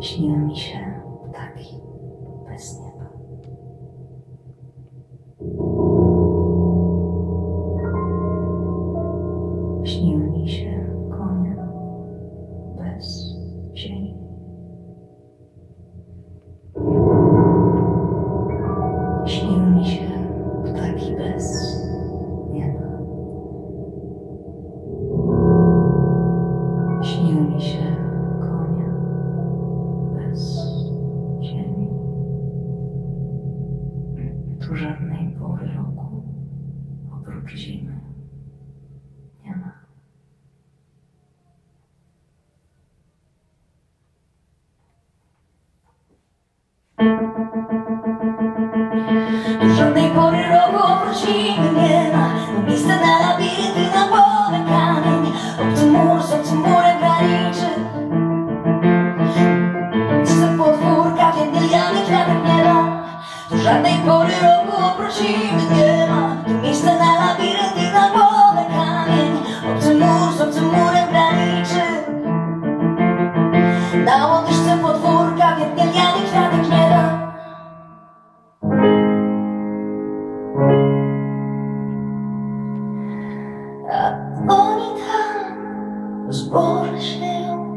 Śniły mi się oprócz zimy nie ma. Żadnej pory roku oprócz nie ma. Miejsce na labirynty, na głowę kamień Obcy mur z obcym zboże sieją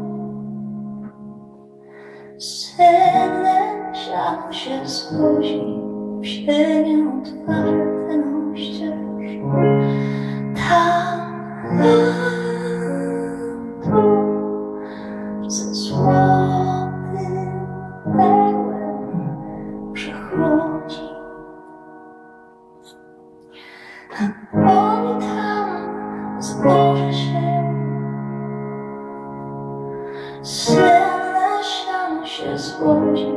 Senne siano się schodzi W sienie otwarte Siano się złodzi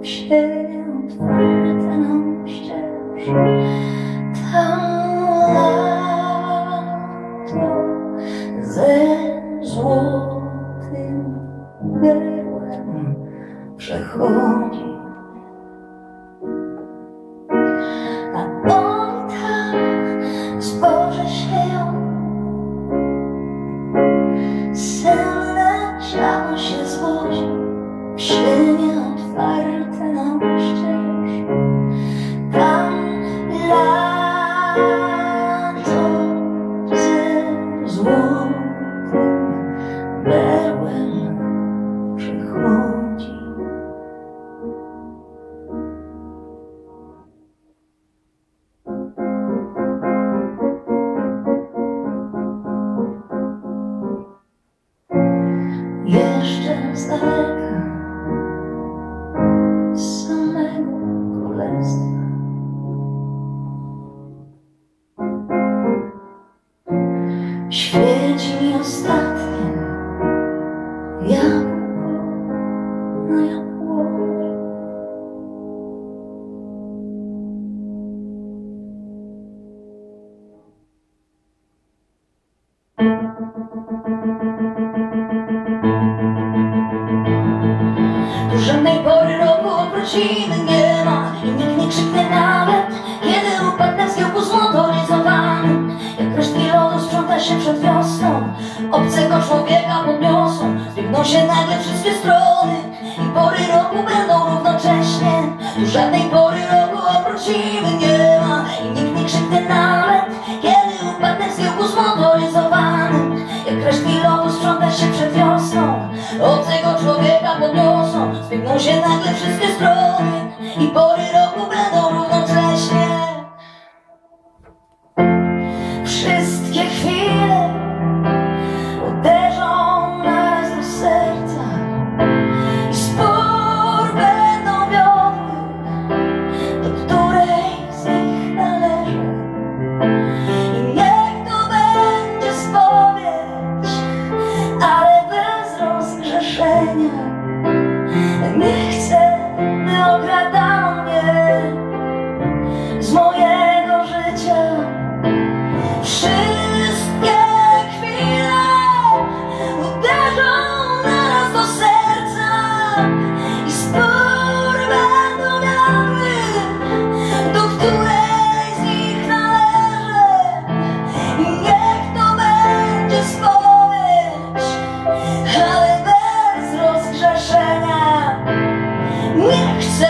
W sienie otwarte nam ścież siano się z daleka z samego mi ostatnie Tu żadnej pory roku oprócz nie ma I nikt nie krzyknie nawet Kiedy upadnę w zgiełku zmotoryzowany Jak resztki lodu sprząta się przed wiosną Obcego człowieka podniosą. Zbiegną się nagle wszystkie strony I pory roku będą równocześnie. Tu żadnej pory roku oprócz nie ma I nikt nie krzyknie nawet Kiedy upadnę w zgiełku zmotoryzowany Jak resztki lodu sprząta się przed wiosną Say Nie